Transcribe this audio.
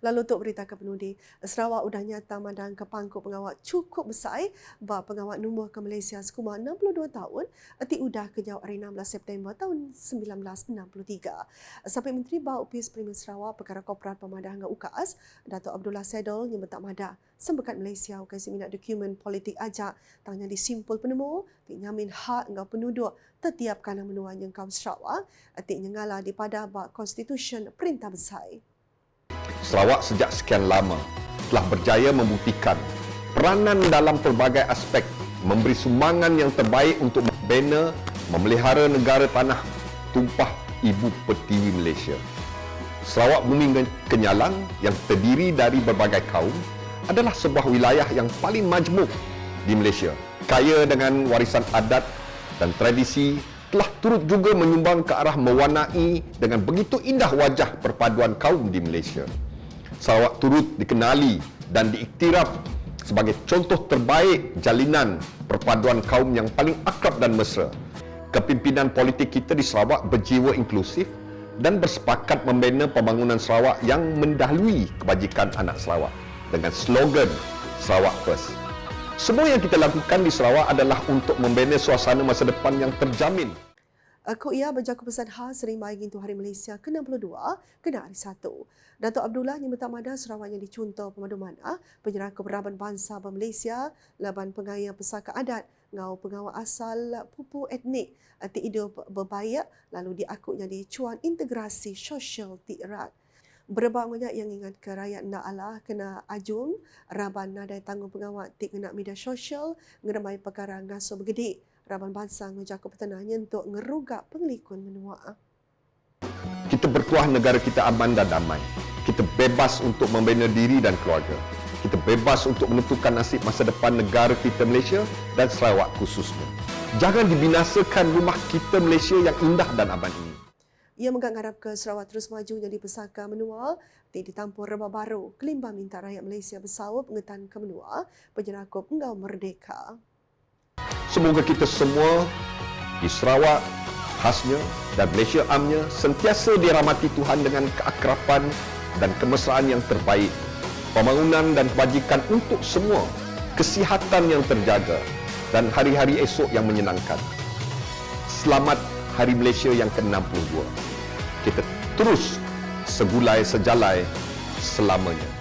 Lalu untuk berita ke penudi, Sarawak sudah nyata mandang ke pangkuk pengawal cukup besar bah pengawal nombor ke Malaysia sekumar 62 tahun ati udah ke jauh hari 16 September tahun 1963. Sampai Menteri Bau Upis Primer Sarawak Perkara Korporat Pemadah dengan UKAS, Datuk Abdullah Sedol yang tak madah sembekat Malaysia ukasi minat dokumen politik ajak tanya disimpul penemu ti nyamin hak ngau penduduk tetiap kana menua yang kaum Sarawak ati nyengala di pada bak konstitusi perintah besar. Sarawak sejak sekian lama telah berjaya membuktikan peranan dalam pelbagai aspek memberi sumbangan yang terbaik untuk membina, memelihara negara tanah tumpah ibu pertiwi Malaysia. Sarawak Bumi Kenyalang yang terdiri dari berbagai kaum adalah sebuah wilayah yang paling majmuk di Malaysia. Kaya dengan warisan adat dan tradisi telah turut juga menyumbang ke arah mewarnai dengan begitu indah wajah perpaduan kaum di Malaysia. Sarawak turut dikenali dan diiktiraf sebagai contoh terbaik jalinan perpaduan kaum yang paling akrab dan mesra. Kepimpinan politik kita di Sarawak berjiwa inklusif dan bersepakat membina pembangunan Sarawak yang mendahului kebajikan anak Sarawak dengan slogan Sarawak First. Semua yang kita lakukan di Sarawak adalah untuk membina suasana masa depan yang terjamin. Aku ia berjaku pesan khas sering baik untuk Hari Malaysia ke-62 kena hari satu. Datuk Abdullah yang bertamada Sarawak yang dicuntuh pemadu mana penyerah keberaban bangsa Malaysia laban pengaya pesaka adat ngau pengawal asal pupu etnik ti hidup berbayak lalu diakutnya di cuan integrasi sosial ti erat. Berapa banyak yang ingat ke rakyat nak Allah kena ajung raban nadai tanggung pengawal ti kena media sosial ngeremai perkara ngasuh bergede Raban Bangsa ngejak petenangnya untuk ngerugak penglikun menua. Kita bertuah negara kita aman dan damai. Kita bebas untuk membina diri dan keluarga. Kita bebas untuk menentukan nasib masa depan negara kita Malaysia dan Sarawak khususnya. Jangan dibinasakan rumah kita Malaysia yang indah dan aman ini. Ia mengharap ke Sarawak terus maju jadi pesaka menua, tidak ditampur rebah baru. Kelimbang minta rakyat Malaysia bersawap pengetan ke menua, penjerakop engkau merdeka. Semoga kita semua di Sarawak khasnya dan Malaysia amnya sentiasa dirahmati Tuhan dengan keakrapan dan kemesraan yang terbaik, pembangunan dan kebajikan untuk semua, kesihatan yang terjaga dan hari-hari esok yang menyenangkan. Selamat Hari Malaysia yang ke-62. Kita terus segulai sejalai selamanya.